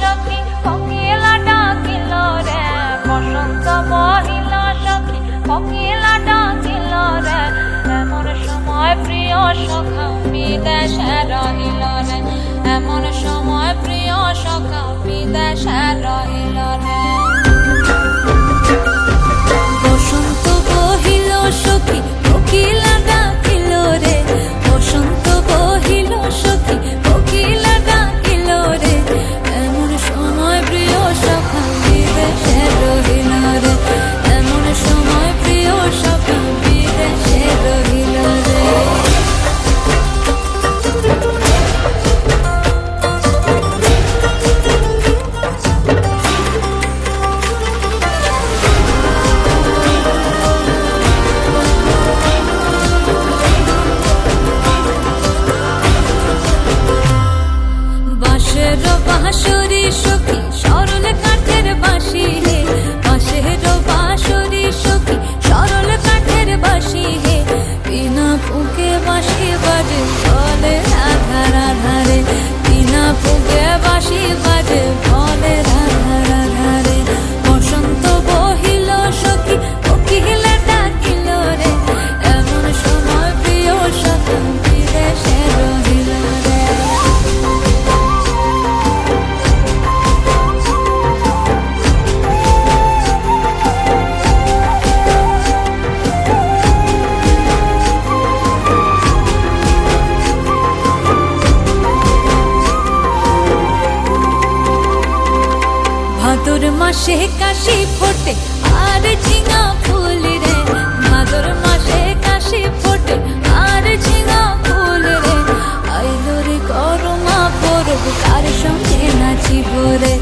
সখী কোকিলা ডাকিল রে রে। সময় প্রিয় সখা বিদেশে রহিল রে, এমন সময় প্রিয় সখা বিদেশে রহিল রে। মাসে কাশি ফোটে, আর ঝিঙা ফুল রে। মাগর মাসে কাশি ফোটে, আর ঝিঙা ফুল রে। আইলো রে করমা পরব, কার সঙ্গে নাচিব রে?